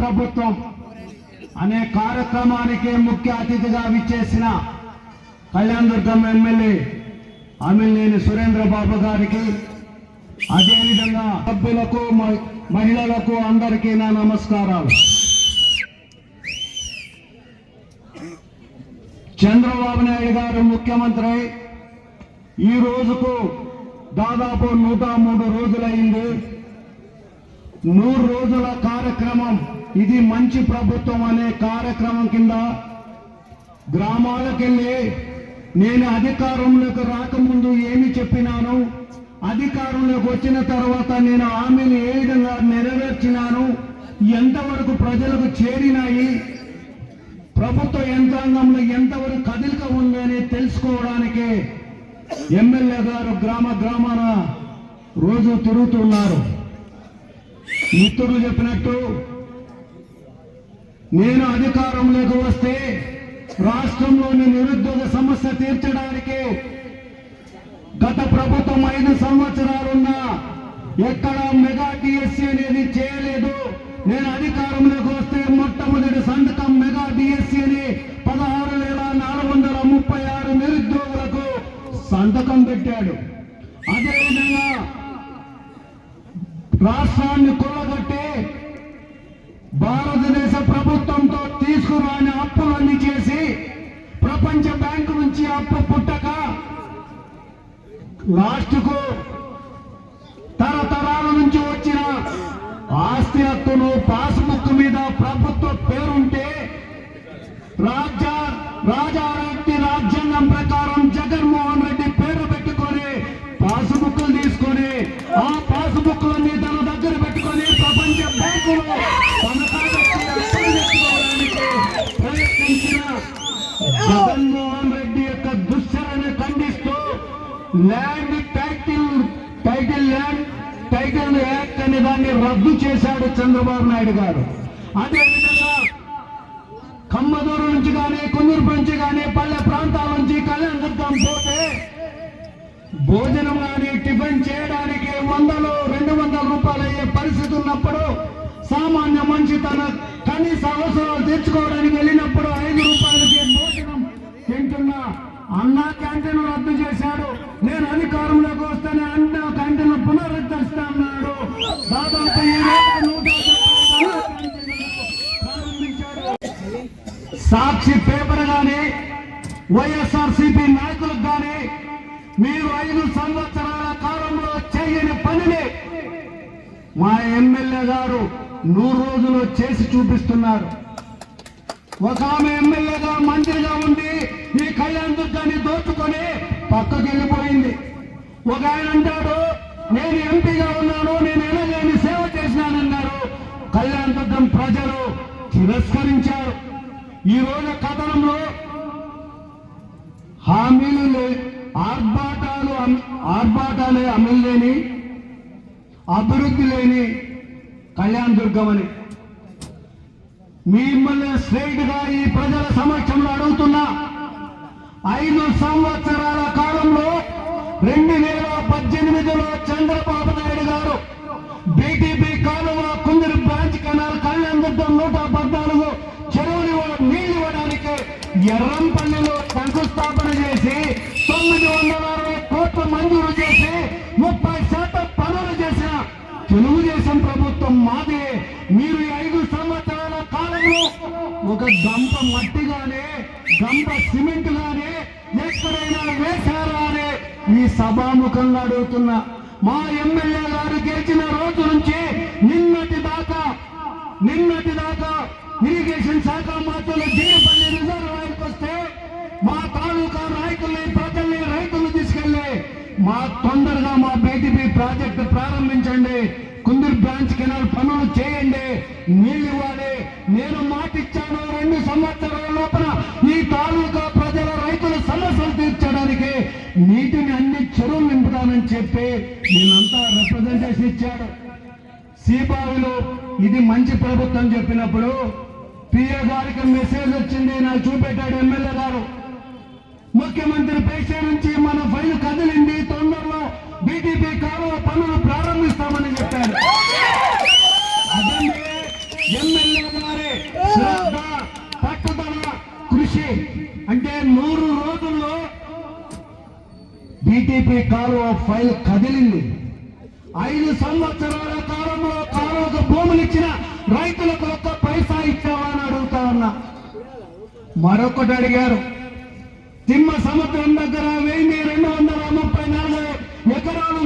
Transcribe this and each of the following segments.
ప్రభుత్వం అనే కార్యక్రమానికి ముఖ్య అతిథిగా విచ్చేసిన కళ్యాణ్ దుర్గం ఎమ్మెల్యే అమిల్లేని సురేంద్ర బాబు గారికి అదేవిధంగా సభ్యులకు మహిళలకు అందరికీ నా నమస్కారాలు. చంద్రబాబు నాయుడు గారు ముఖ్యమంత్రి ఈ రోజుకు దాదాపు నూట మూడు రోజులైంది. నూరు రోజుల కార్యక్రమం ఇది మంచి ప్రభుత్వం అనే కార్యక్రమం కింద గ్రామాలకెళ్ళి నేను అధికారంలోకి రాకముందు ఏమి చెప్పినాను అధికారంలోకి వచ్చిన తర్వాత నేను హామీని ఏ విధంగా నెరవేర్చినాను ఎంతవరకు ప్రజలకు చేరినాయి ప్రభుత్వ యంత్రాంగంలో ఎంతవరకు కదిలిక ఉంది అని తెలుసుకోవడానికి ఎమ్మెల్యే గారు గ్రామ గ్రామాన రోజు తిరుగుతున్నారు. మిత్రులు చెప్పినట్టు నేను అధికారంలోకి వస్తే రాష్ట్రంలోని నిరుద్యోగ సమస్య తీర్చడానికి గత ప్రభుత్వం ఐదు సంవత్సరాలున్నా ఎక్కడ మెగా డిఎస్సి అనేది చేయలేదు. నేను అధికారంలోకి వస్తే మొట్టమొదటి సంతకం మెగా డిఎస్సి అని పదహారు వేల నాలుగు వందల ముప్పై ఆరు నిరుద్యోగులకు సంతకం పెట్టాడు. అదేవిధంగా రాష్ట్రాన్ని కుల భారతదేశ ప్రభుత్వంతో తీసుకురాని అప్పులన్నీ చేసి ప్రపంచ బ్యాంకు నుంచి అప్పు పుట్టక లాస్ట్కు తరతరాల నుంచి వచ్చిన ఆస్తి హక్కును పాస్బుక్ మీద ప్రభుత్వ పేరుంటే రాజ్య రాజారెడ్డి రాజ్యాంగం ప్రకారం జగన్మోహన్ టైటిల్ యాక్ట్ అనే దాన్ని రద్దు చేశాడు చంద్రబాబు నాయుడు గారు. అదేవిధంగా కమ్మదూరు నుంచి కానీ కుందూరు నుంచి కానీ పల్లె ప్రాంతాల నుంచి కళ్యాణ దుర్గం పోతే భోజనం కానీ టిఫిన్ చేయడానికి వందలు రెండు వందల రూపాయలు అయ్యే పరిస్థితి ఉన్నప్పుడు సామాన్య మనిషి తన వైఎస్ఆర్ సిపి నాయకులకు గాని మీరు ఐదు సంవత్సరాల కాలంలో చేయని పనిని మా ఎమ్మెల్యే గారు నూరు రోజులు చేసి చూపిస్తున్నారు. ఒక ఆమె ఎమ్మెల్యేగా మంత్రిగా ఉండి ఈ కళ్యాణ్ దుర్గాన్ని దోచుకొని పక్కకి వెళ్ళిపోయింది ఒక ఆయన అంటాడు నేను ఎంపీగా ఉన్నాను నేను ఎనలేని సేవ చేసినానన్నారు. కళ్యాణ్ దుర్గం ప్రజలు తిరస్కరించారు. ఈ రోజు కథనంలో హామీలు ఆర్భాటాలు ఆర్భాటాలే అమలు లేని అభివృద్ధి లేని కళ్యాణ్ దుర్గం అని. మిమ్మల్ని స్ట్రైట్గా ఈ ప్రజల సమక్షంలో అడుగుతున్నా. ఐదు సంవత్సరాల కాలంలో రెండు వేల పద్దెనిమిదిలో చంద్రబాబు నాయుడు గారు బీటీపీ కాలువ కుందరు బ్రాంచ్ కెనాల్ కళ్యాణ్ దుర్గం నూట పద్నాలుగు చెరువులు నీళ్ళు ఇవ్వడానికి ఎర్రంపల్లి తొమ్మిది వందల అరవై కోట్లు మంజూరు చేసి ముప్పై శాతం పనులు చేసిన తెలుగుదేశం ప్రభుత్వం మాదే. మీరు ఐదు సంవత్సరాల కాలంలో ఒక గంప మట్టి గానే గంప సిమెంట్ గానే ఎక్కడైనా వేశారా అని ఈ సభాముఖంగా అడుగుతున్నా. మా ఎమ్మెల్యే గారు గెలిచిన రోజు నుంచి నిన్నటి దాకా నిన్నటి దాకా ఇరిగేషన్ శాఖ మాత్రం జీడిపల్లి రిజర్వాయర్కి వస్తే మా తాలూకా నాయకుల్ని ప్రజల్ని రైతులు తీసుకెళ్ళి మా తొందరగా మా బేటీపీ ప్రాజెక్టు ప్రారంభించండి. కుందూరు బ్రాంచ్ కెనాల్ పనులు చేయండి. నీళ్ళు ఇవ్వాలి. నేను మాటిచ్చాను రెండు సంవత్సరాల లోపల ఈ తాలూకా ప్రజల రైతుల సమస్యలు తీర్చడానికి నీటిని అన్ని చెరువులు నింపుతానని చెప్పి నేనంతా రిప్రజెంటేషన్ ఇచ్చాడు సీబావిలో ఇది మంచి ప్రభుత్వం చెప్పినప్పుడు పిఏ గారికి మెసేజ్ వచ్చింది. నాకు చూపెట్టాడు ఎమ్మెల్యే గారు. ముఖ్యమంత్రి పేష నుంచి మన ఫైల్ కదిలింది. తొందరలో బీటీపీ కాలువ పనులు ప్రారంభిస్తామని చెప్పారు. ఎమ్మెల్యే గారి పట్టుదల కృషి. అంటే నూరు రోజుల్లో బీటీపీ కాలువ ఫైల్ కదిలింది. ఐదు సంవత్సరాల కాలంలో కాలువకు భూములు ఇచ్చిన రైతులకు ఒక్క పైసా ఇచ్చావా అని అడుగుతా ఉన్నా. మరొకటి అడిగారు. తిమ్మ సముద్రం దగ్గర వెయ్యి రెండు వందల ముప్పై నాలుగు ఎకరాలు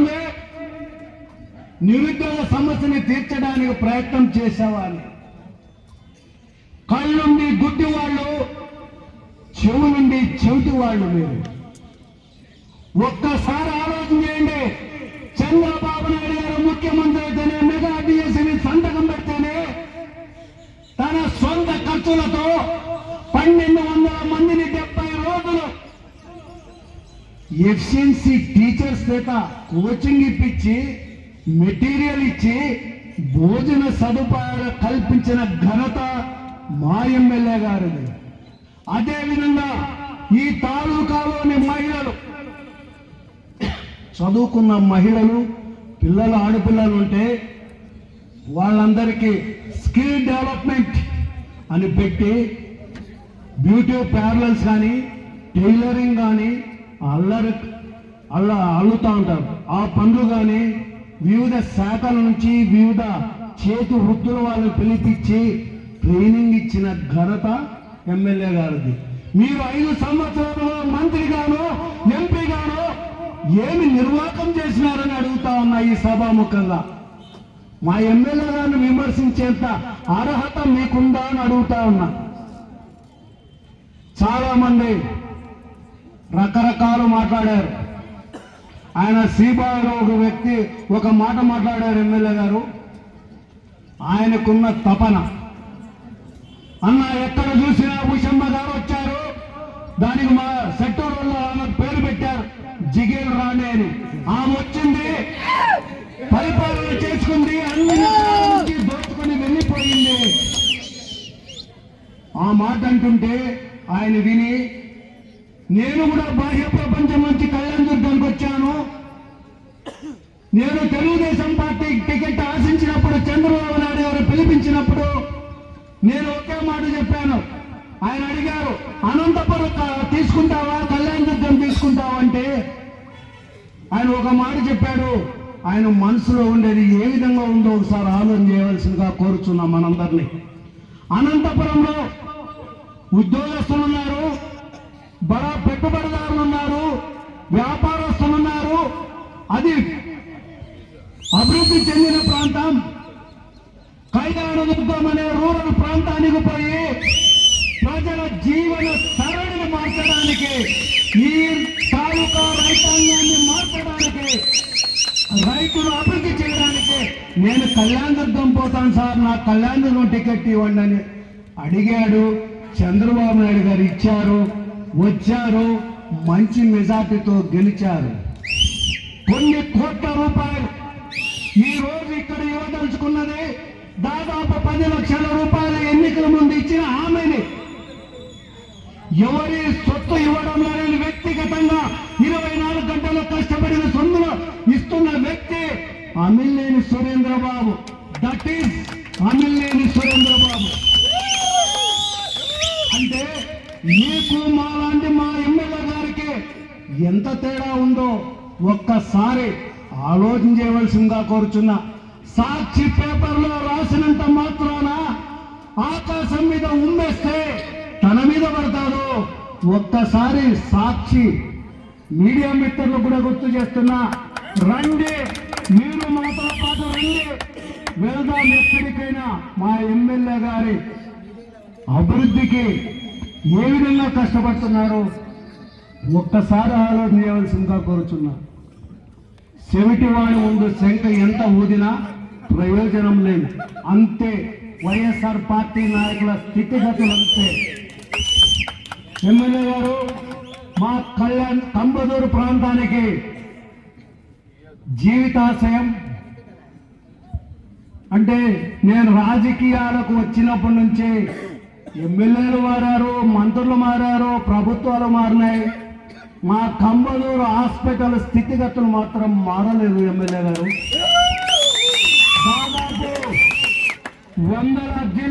నిరుద్యోగ సమస్యని తీర్చడానికి ప్రయత్నం చేసేవాళ్ళు. కళ్ళు నుండి గుడ్డి వాళ్ళు చెవు నుండి చెవిటి వాళ్ళు మీరు. ఒక్కసారి ఎఫిషియన్సీ టీచర్స్ చేత కోచింగ్ ఇప్పించి మెటీరియల్ ఇచ్చి భోజన సదుపాయాలు కల్పించిన ఘనత మా ఎమ్మెల్యే గారిది. అదేవిధంగా ఈ తాలూకాలోని మహిళలు చదువుకున్న మహిళలు పిల్లలు ఆడపిల్లలు ఉంటే వాళ్ళందరికీ స్కిల్ డెవలప్మెంట్ అని పెట్టి బ్యూటీ పార్లర్స్ కానీ టైలరింగ్ కానీ అల్లరి అల్ల అల్లుతూ ఉంటారు. ఆ పనులు కానీ వివిధ శాఖల నుంచి వివిధ చేతి వృత్తుల వాళ్ళని పిలిపించి ట్రైనింగ్ ఇచ్చిన ఘనత ఎమ్మెల్యే గారిది. మీరు ఐదు సంవత్సరాలు మంత్రిగాను ఎంపీగాను ఏమి నిర్వాహకం చేసినారని అడుగుతా ఉన్నా ఈ సభాముఖంగా. మా ఎమ్మెల్యే గారిని విమర్శించేంత అర్హత మీకుందా అని అడుగుతా ఉన్నా. చాలా మంది రకరకాలు మాట్లాడారు. ఆయన శ్రీబాబులో ఒక వ్యక్తి ఒక మాట మాట్లాడారు ఎమ్మెల్యే గారు. ఆయనకున్న తపన. అన్న ఎక్కడ చూసినా భూషమ్మ గారు వచ్చారు. దానికి మా సెక్టర్ వల్ల పేరు పెట్టారు. జిగేల్ రాణి అని. ఆమె వచ్చింది. పరిపాలన చేసుకుంది. అన్ని దోచుకుని వెళ్ళిపోయింది. ఆ మాట అంటుంటే ఆయన విని నేను కూడా బాహ్య ప్రపంచం నుంచి కళ్యాణ్ దుర్గానికి వచ్చాను. నేను తెలుగుదేశం పార్టీ టికెట్ ఆశించినప్పుడు చంద్రబాబు నాయుడు గారు పిలిపించినప్పుడు నేను ఒకే మాట చెప్పాను. ఆయన అడిగారు అనంతపురం తీసుకుంటావా? కళ్యాణ్ దుర్గం తీసుకుంటావా? అంటే ఆయన ఒక మాట చెప్పాడు. ఆయన మనసులో ఉండేది ఏ విధంగా ఉందో ఒకసారి ఆలోచన చేయవలసిందిగా కోరుచున్నాం మనందరినీ. అనంతపురంలో ఉద్యోగస్తులు అది అభివృద్ధి చెందిన ప్రాంతం. కైదానదుర్గం అనే రూరల్ ప్రాంతానికి పోయి ప్రజల జీవన సరళిని మార్చడానికి ఈ తాలూకా రైతాంగాన్ని మార్చడానికి రైతులు అభివృద్ధి చేయడానికి నేను కళ్యాణ్ దుర్గం పోతాను సార్. నా కళ్యాణ్ దుర్గం టికెట్ ఇవ్వండి అని అడిగాడు. చంద్రబాబు నాయుడు గారు ఇచ్చారు వచ్చారు మంచి మెజార్టీతో గెలిచారు. కొన్ని కోట్ల రూపాయలు. ఈ రోజు ఇక్కడ ఇవ్వదలుచుకున్నది దాదాపు పది లక్షల రూపాయల ఎన్నికల ముందు ఇచ్చిన ఆమెని ఎవరి సొత్తు ఇవ్వడం లేని వ్యక్తిగతంగా ఇరవై నాలుగు గంటలు కష్టపడిన సొమ్ములు ఇస్తున్న వ్యక్తి Amilineni Surendra Babu. That is Amilineni Surendrababu. అంటే మీకు మా లాంటి మా ఎమ్మెల్యే గారికి ఎంత తేడా ఉందో ఒక్కసారి ఆలోచన చేయవలసిందిగా కోరుచున్నా. సాక్షి పేపర్లో రాసినంత మాత్రాన ఆకాశం మీద ఉమ్మేస్తే తన మీద పడతాడు. ఒక్కసారి సాక్షి మీడియా మిత్రులు కూడా గుర్తు చేస్తున్నా. రండి మీరు మాతో పాటు రండి. వెళ్దాం ఎక్కడికైనా. మా ఎమ్మెల్యే గారి అభివృద్ధికి ఏ విధంగా కష్టపడుతున్నారు? ఒక్కసారి ఆలోచన చేయవలసిందిగా కోరుచున్నా. చెవిటివాడి ముందు శంఖ ఎంత ఊదినా ప్రయోజనం లేదు. అంతే వైఎస్ఆర్ పార్టీ నాయకుల స్థితిగతులు అంతే. ఎమ్మెల్యే గారు మా కళ్యాణ్ కంబదూరు ప్రాంతానికి జీవితాశయం. అంటే నేను రాజకీయాలకు వచ్చినప్పటి నుంచి ఎమ్మెల్యేలు మారారు మంత్రులు మారారు ప్రభుత్వాలు మారినాయి. మా కంబదూరు హాస్పిటల్ స్థితిగతులు మాత్రం మారలేదు ఎమ్మెల్యే గారు. దాదాపు వందల జిల్లా